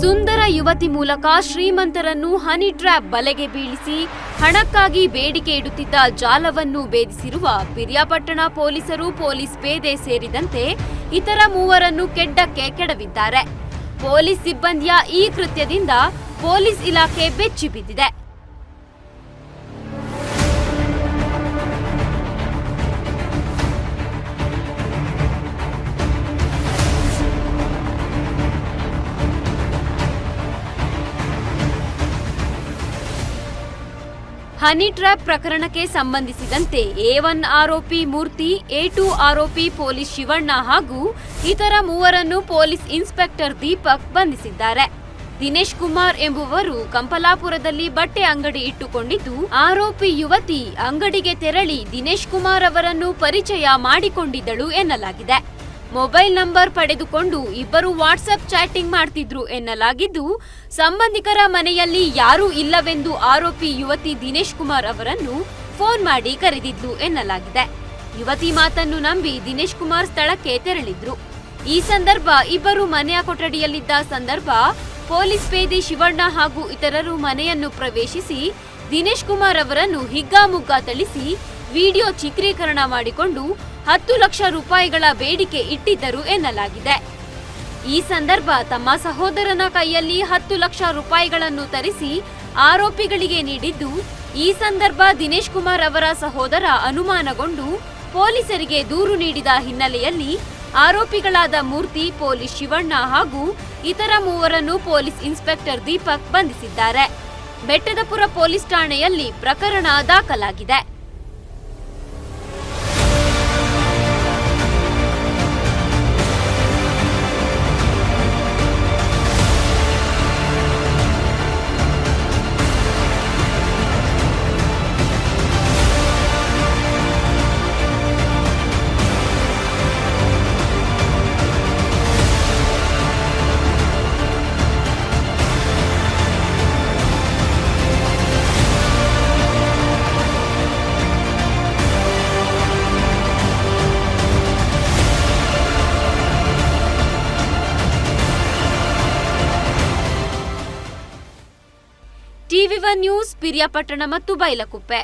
ಸುಂದರ ಯುವತಿ ಮೂಲಕ ಶ್ರೀಮಂತರನ್ನು honey trap ಬಲೆಗೆ ಬೀಳಿಸಿ ಹಣಕ್ಕಾಗಿ ಬೇಡಿಕೆ ಇಡುತ್ತಿದ್ದ ಜಾಲವನ್ನು ಭೇದಿಸಿರುವ ಪಿರಿಯಾಪಟ್ಟಣ ಪೊಲೀಸರು ಪೊಲೀಸ್ ಪೇದೆ ಸೇರಿದಂತೆ ಇತರ ಮೂವರನ್ನು ಕೆಡ್ಡಕ್ಕೆ ಕೆಡವಿದ್ದಾರೆ. ಪೊಲೀಸ್ ಸಿಬ್ಬಂದಿಯ ಈ ಕೃತ್ಯದಿಂದ ಪೊಲೀಸ್ ಇಲಾಖೆ ಬೆಚ್ಚಿ ಹನಿ ಟ್ರ್ಯಾಪ್ ಪ್ರಕರಣಕ್ಕೆ ಸಂಬಂಧಿಸಿದಂತೆ ಎ ಒನ್ ಆರೋಪಿ ಮೂರ್ತಿ, ಎ ಟು ಆರೋಪಿ ಪೊಲೀಸ್ ಶಿವಣ್ಣ ಹಾಗೂ ಇತರ ಮೂವರನ್ನು ಪೊಲೀಸ್ ಇನ್ಸ್ಪೆಕ್ಟರ್ ದೀಪಕ್ ಬಂಧಿಸಿದ್ದಾರೆ. ದಿನೇಶ್ ಕುಮಾರ್ ಎಂಬುವರು ಕಂಪಲಾಪುರದಲ್ಲಿ ಬಟ್ಟೆ ಅಂಗಡಿ ಇಟ್ಟುಕೊಂಡಿದ್ದು, ಆರೋಪಿ ಯುವತಿ ಅಂಗಡಿಗೆ ತೆರಳಿ ದಿನೇಶ್ ಕುಮಾರ್ ಅವರನ್ನು ಪರಿಚಯ ಮಾಡಿಕೊಂಡಿದ್ದಳು ಎನ್ನಲಾಗಿದೆ. ಮೊಬೈಲ್ ನಂಬರ್ ಪಡೆದುಕೊಂಡು ಇಬ್ಬರು ವಾಟ್ಸಪ್ ಚಾಟಿಂಗ್ ಮಾಡ್ತಿದ್ರು ಎನ್ನಲಾಗಿದ್ದು, ಸಂಬಂಧಿಕರ ಮನೆಯಲ್ಲಿ ಯಾರೂ ಇಲ್ಲವೆಂದು ಆರೋಪಿ ಯುವತಿ ದಿನೇಶ್ ಕುಮಾರ್ ಅವರನ್ನು ಫೋನ್ ಮಾಡಿ ಕರೆದಿದ್ಲು ಎನ್ನಲಾಗಿದೆ. ಯುವತಿ ಮಾತನ್ನು ನಂಬಿ ದಿನೇಶ್ ಕುಮಾರ್ ಸ್ಥಳಕ್ಕೆ ತೆರಳಿದ್ರು. ಈ ಸಂದರ್ಭ ಇಬ್ಬರು ಮನೆಯ ಕೊಠಡಿಯಲ್ಲಿದ್ದ ಸಂದರ್ಭ, ಪೊಲೀಸ್ ಪೇದೆ ಶಿವಣ್ಣ ಹಾಗೂ ಇತರರು ಮನೆಯನ್ನು ಪ್ರವೇಶಿಸಿ ದಿನೇಶ್ ಕುಮಾರ್ ಅವರನ್ನು ಹಿಗ್ಗಾಮುಗ್ಗಾ ಥಳಿಸಿ ವಿಡಿಯೋ ಚಿತ್ರೀಕರಣ ಮಾಡಿಕೊಂಡು ಹತ್ತು ಲಕ್ಷ ರೂಪಾಯಿಗಳ ಬೇಡಿಕೆ ಇಟ್ಟಿದ್ದರು ಎನ್ನಲಾಗಿದೆ. ಈ ಸಂದರ್ಭ ತಮ್ಮ ಸಹೋದರನ ಕೈಯಲ್ಲಿ ಹತ್ತು ಲಕ್ಷ ರೂಪಾಯಿಗಳನ್ನು ತರಿಸಿ ಆರೋಪಿಗಳಿಗೆ ನೀಡಿದ್ದು, ಈ ಸಂದರ್ಭ ದಿನೇಶ್ ಕುಮಾರ್ ಅವರ ಸಹೋದರ ಅನುಮಾನಗೊಂಡು ಪೊಲೀಸರಿಗೆ ದೂರು ನೀಡಿದ ಹಿನ್ನೆಲೆಯಲ್ಲಿ ಆರೋಪಿಗಳಾದ ಮೂರ್ತಿ, ಪೊಲೀಸ್ ಶಿವಣ್ಣ ಹಾಗೂ ಇತರ ಮೂವರನ್ನು ಪೊಲೀಸ್ ಇನ್ಸ್ಪೆಕ್ಟರ್ ದೀಪಕ್ ಬಂಧಿಸಿದ್ದಾರೆ. ಬೆಟ್ಟದಪುರ ಪೊಲೀಸ್ ಠಾಣೆಯಲ್ಲಿ ಪ್ರಕರಣ ದಾಖಲಾಗಿದೆ. ಟಿವಿ ನ್ಯೂಸ್ ಪಿರಿಯಾಪಟ್ಟಣ ಮತ್ತು ಬೈಲಕುಪ್ಪೆ.